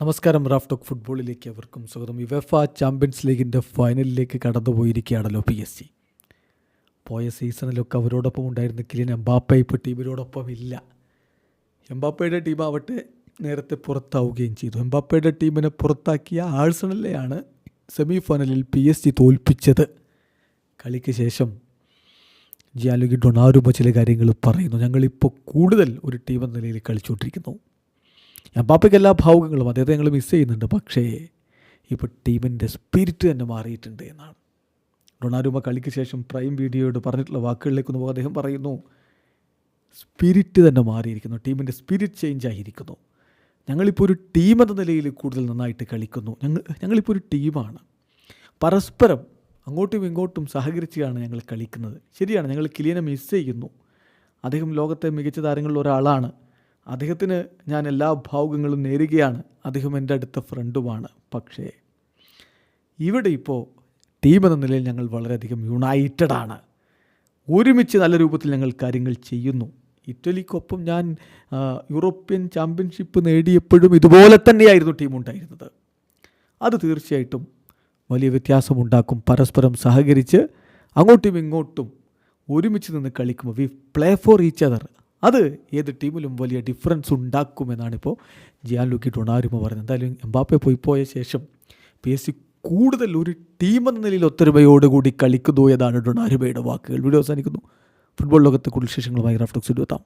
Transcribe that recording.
നമസ്കാരം Raf talk ഫുട്ബോളിലേക്ക് അവർക്കും സ്വാഗതം. യുവെഫ ചാമ്പ്യൻസ് ലീഗിന്റെ ഫൈനലിലേക്ക് കടന്നുപോയിരിക്കുകയാണല്ലോ പി എസ് സി പോയ സീസണിലൊക്കെ അവരോടൊപ്പം ഉണ്ടായിരുന്ന കിലിൻ എംബാപ്പ ഇപ്പോൾ ടീമിനോടൊപ്പം ഇല്ല. എംബാപ്പയുടെ ടീം ആവട്ടെ നേരത്തെ പുറത്താവുകയും ചെയ്തു. എംബാപ്പയുടെ ടീമിനെ പുറത്താക്കിയ ആഴ്സണലിലെയാണ് സെമി ഫൈനലിൽ പി എസ് ജി തോൽപ്പിച്ചത്. കളിക്ക് ശേഷം ജിയാലുഗി ഡൊണാരുമ ചില കാര്യങ്ങൾ പറയുന്നു. ഞങ്ങളിപ്പോൾ കൂടുതൽ ഒരു ടീം എന്ന നിലയിൽ കളിച്ചുകൊണ്ടിരിക്കുന്നു. എംബാപ്പയ്ക്ക് എല്ലാ ഭാവുകങ്ങളും അദ്ദേഹത്തെ ഞങ്ങൾ മിസ് ചെയ്യുന്നുണ്ട്. പക്ഷേ ഇപ്പോൾ ടീമിന്റെ സ്പിരിറ്റ് തന്നെ മാറിയിട്ടുണ്ട് എന്നാണ്. ഡൊണാരുമ കളിക്ക് ശേഷം പ്രൈം വീഡിയോയോട് പറഞ്ഞിട്ടുള്ള വാക്കുകളിലേക്ക് ഒന്ന് അദ്ദേഹം പറയുന്നു സ്പിരിറ്റ് തന്നെ മാറിയിരിക്കുന്നു. ടീമിന്റെ സ്പിരിറ്റ് ചേഞ്ച് ആയിരിക്കുന്നു. ഞങ്ങളിപ്പോൾ ഒരു ടീം എന്ന നിലയിൽ കൂടുതൽ നന്നായിട്ട് കളിക്കുന്നു. ഞങ്ങൾ ഞങ്ങളിപ്പോൾ ഒരു ടീമാണ് പരസ്പരം അങ്ങോട്ടും ഇങ്ങോട്ടും സഹകരിച്ചാണ് ഞങ്ങൾ കളിക്കുന്നത്. ശരിയാണ് ഞങ്ങൾ കിലിയനെ മിസ് ചെയ്യുന്നു. അദ്ദേഹം ലോകത്തെ മികച്ച താരങ്ങളിൽ ഒരാളാണ് അദ്ദേഹത്തിന് ഞാൻ എല്ലാ ഭാവുകങ്ങളും നേരുകയാണ്. അദ്ദേഹം എന്റെ അടുത്ത ഫ്രണ്ടുമാണ്. പക്ഷേ ഇവിടെ ഇപ്പോൾ ടീം എന്ന നിലയിൽ ഞങ്ങൾ വളരെയധികം ആണ്. ഒരുമിച്ച് നല്ല രൂപത്തിൽ ഞങ്ങൾ കാര്യങ്ങൾ ചെയ്യുന്നു. ഇറ്റലിക്കൊപ്പം ഞാൻ യൂറോപ്യൻ ചാമ്പ്യൻഷിപ്പ് നേടിയപ്പോഴും ഇതുപോലെ തന്നെയായിരുന്നു ടീം ഉണ്ടായിരുന്നത്. അത് തീർച്ചയായിട്ടും വലിയ വ്യത്യാസമുണ്ടാക്കും പരസ്പരം സഹകരിച്ച് അങ്ങോട്ടും ഇങ്ങോട്ടും ഒരുമിച്ച് നിന്ന് കളിക്കുമ്പോൾ we play for each other അത് ഏത് ടീമിലും വലിയ ഡിഫറൻസ് ഉണ്ടാക്കുമെന്നാണിപ്പോൾ ജിയാൻ ലുക്കി ഡൊണാരുമ പറയുന്നത്. എന്തായാലും എംബാപ്പെ പോയി പോയ ശേഷം പി എസ് സി കൂടുതൽ ഒരു ടീമെന്ന നിലയിൽ ഒത്തൊരുമയോടുകൂടി കളിക്കുന്നു എന്നാണ് ഡൊണാരുമയുടെ വാക്കുകൾ. വീഡിയോ അവസാനിക്കുന്നു. ഫുട്ബോൾ ലോകത്തെ കൂടുതൽ വിശേഷങ്ങളുമായി റഫ്റ്റോക്സ് എത്താം.